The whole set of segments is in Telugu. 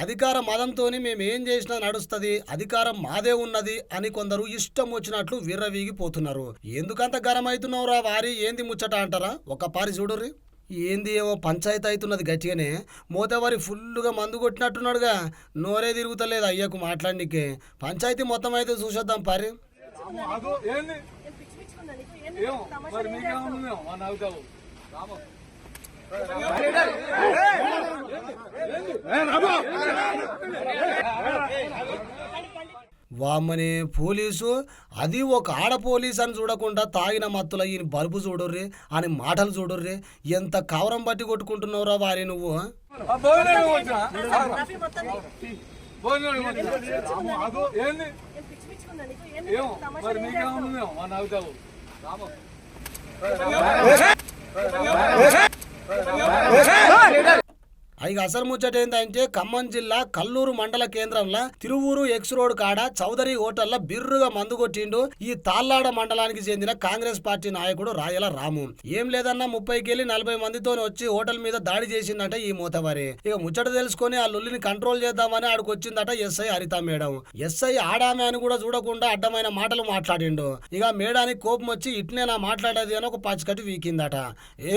అధికార మదంతోని మేము ఏం చేసినా నడుస్తుంది అధికారం మాదే ఉన్నది అని కొందరు ఇష్టం వచ్చినట్లు విర్రవీగిపోతున్నారు. ఎందుకంత గరం అవుతున్నావురా వారి? ఏంది ముచ్చట అంటారా? ఒక పారి చూడుర్రి. ఏంది ఏమో పంచాయతీ అవుతున్నది గట్టిగానే. మోతేవారి ఫుల్గా మందు కొట్టినట్టున్నాడుగా. నోరే తిరుగుతలేదు అయ్యకు మాట్లాడనికే. పంచాయతీ మొత్తం అయితే చూసేద్దాం పారి. అదో ఏంది ఏమో మరి మీకేమన్నా మా నవ్వుతావు రామో వామ్మని పోలీసు అది ఒక ఆడ పోలీస్ అని చూడకుండా తాగిన మత్తుల ఈయన బల్బు చూడుర్రి అని మాటలు చూడుర్రి. ఎంత కవరం బట్టి కొట్టుకుంటున్నావురా వారి నువ్వు ఏమో మరి పైగా ఇక అసలు ముచ్చట ఏంటంటే ఖమ్మం జిల్లా కల్లూరు మండల కేంద్రంలో తిరువూరు ఎక్స్ రోడ్ కాడ చౌదరి హోటల్లో బిర్రుగా మందు కొట్టిండు ఈ తాళ్ళాడ మండలానికి చెందిన కాంగ్రెస్ పార్టీ నాయకుడు రాయల రాము. ఏం లేదన్నా ముప్పైకి నలభై మందితో వచ్చి హోటల్ మీద దాడి చేసిందట ఈ మూతవారి. ఇక ముచ్చట తెలుసుకొని ఆ లొల్లిని కంట్రోల్ చేద్దామని ఆడికి వచ్చిందట ఎస్ఐ హరిత మేడం. ఎస్ఐ ఆడామె అని కూడా చూడకుండా అడ్డమైన మాటలు మాట్లాడిండు. ఇక మేడానికి కోపం వచ్చి ఇట్నే నా మాట్లాడేది అని ఒక పచ్చికట్టి వీకిందట.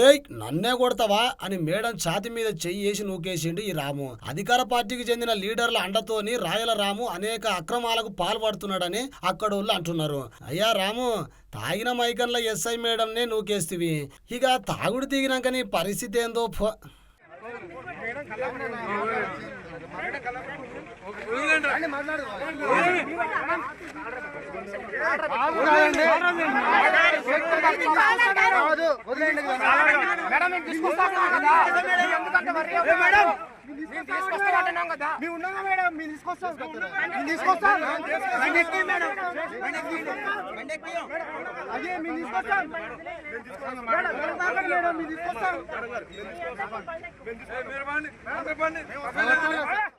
ఏయ్ నన్నే కొడతావా అని మేడం ఛాతి మీద చెయ్యి వేసి నూకేసిండు ఈ రాము. అధికార పార్టీకి చెందిన లీడర్ల అండతోని రాయల రాము అనేక అక్రమాలకు పాల్పడుతున్నాడని అక్కడోళ్ళు అంటున్నారు. అయ్యా రాము తాగిన మైకన్ల ఎస్ఐ మేడంనే నూకేస్తివి. ఇక తాగుడు దిగినాక నీ పరిస్థితి ఏందో ఫో మేము తీసుకొస్తాం కదా ఎందుకంటే వర్రీ అవుతాం మేడం మేము తీసుకొస్తామంటున్నాం కదా ఉన్నాగా మేడం తీసుకొస్తాం అదే తీసుకొస్తాం మేడం మేడం తీసుకొస్తాం